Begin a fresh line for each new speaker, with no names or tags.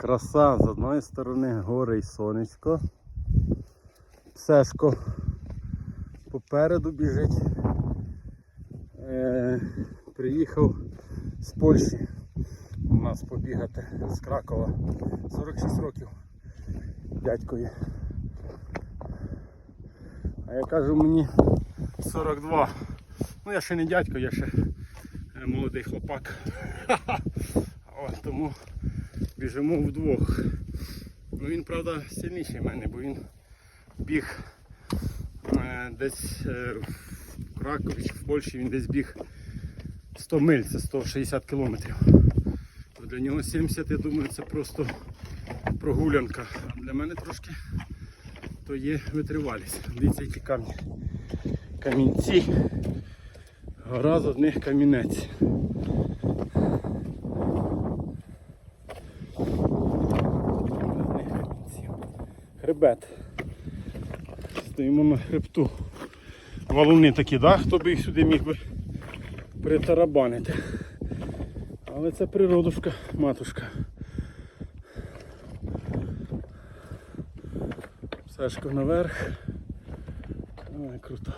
Краса з одної сторони гори і сонечко. Псешко попереду біжить. Е, приїхав з Польщі у нас побігати з Кракова. 46 років дядькові. А я кажу мені 42. Ну я ще не дядько, я ще е, молодий хлопак. От, тому біжимо вдвох. Ну він, правда, сильніший в мене, бо він біг е, десь е, в Кракові чи в Польщі він десь біг 100 миль, це 160 кілометрів. Для нього 70, я думаю, це просто прогулянка. А для мене трошки то є витривалість. Дивіться, які камні. Камінці. Гора з одних камінець. Одних камінців. Хребет. Стоїмо на хребту. Валуни такі, да? хто би їх сюди міг би притарабанити. Але це природушка, матушка. Сашко наверх. Ой, круто.